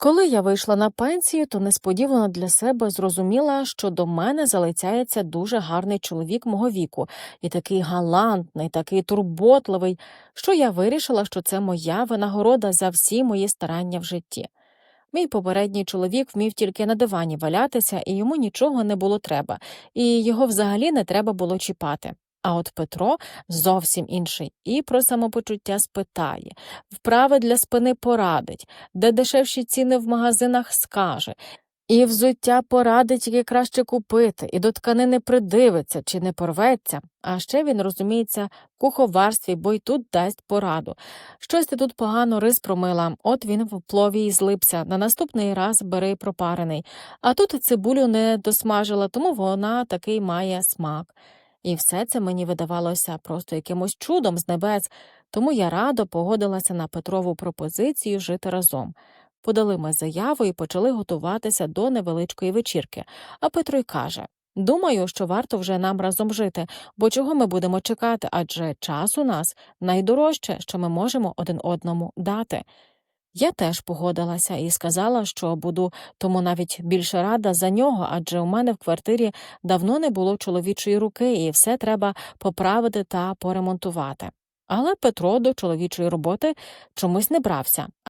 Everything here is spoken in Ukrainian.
Коли я вийшла на пенсію, то несподівано для себе зрозуміла, що до мене залицяється дуже гарний чоловік мого віку, і такий галантний, такий турботливий, що я вирішила, що це моя винагорода за всі мої старання в житті. Мій попередній чоловік вмів тільки на дивані валятися, і йому нічого не було треба, і його взагалі не треба було чіпати. А от Петро зовсім інший і про самопочуття спитає, вправи для спини порадить, де дешевші ціни в магазинах скаже, і взуття порадить, яке краще купити, і до тканини придивиться, чи не порветься. А ще він розуміється куховарстві, бо й тут дасть пораду. Щось ти тут погано рис промила, от він в плові і злипся. На наступний раз бери пропарений. А тут цибулю не досмажила, тому вона такий має смак. І все це мені видавалося просто якимось чудом з небес, тому я радо погодилася на Петрову пропозицію жити разом. Подали ми заяву і почали готуватися до невеличкої вечірки. А Петро й каже: Думаю, що варто вже нам разом жити, бо чого ми будемо чекати, адже час у нас найдорожче, що ми можемо один одному дати. Я теж погодилася і сказала, що буду тому навіть більше рада за нього, адже у мене в квартирі давно не було чоловічої руки, і все треба поправити та поремонтувати. Але Петро до чоловічої роботи чомусь не брався,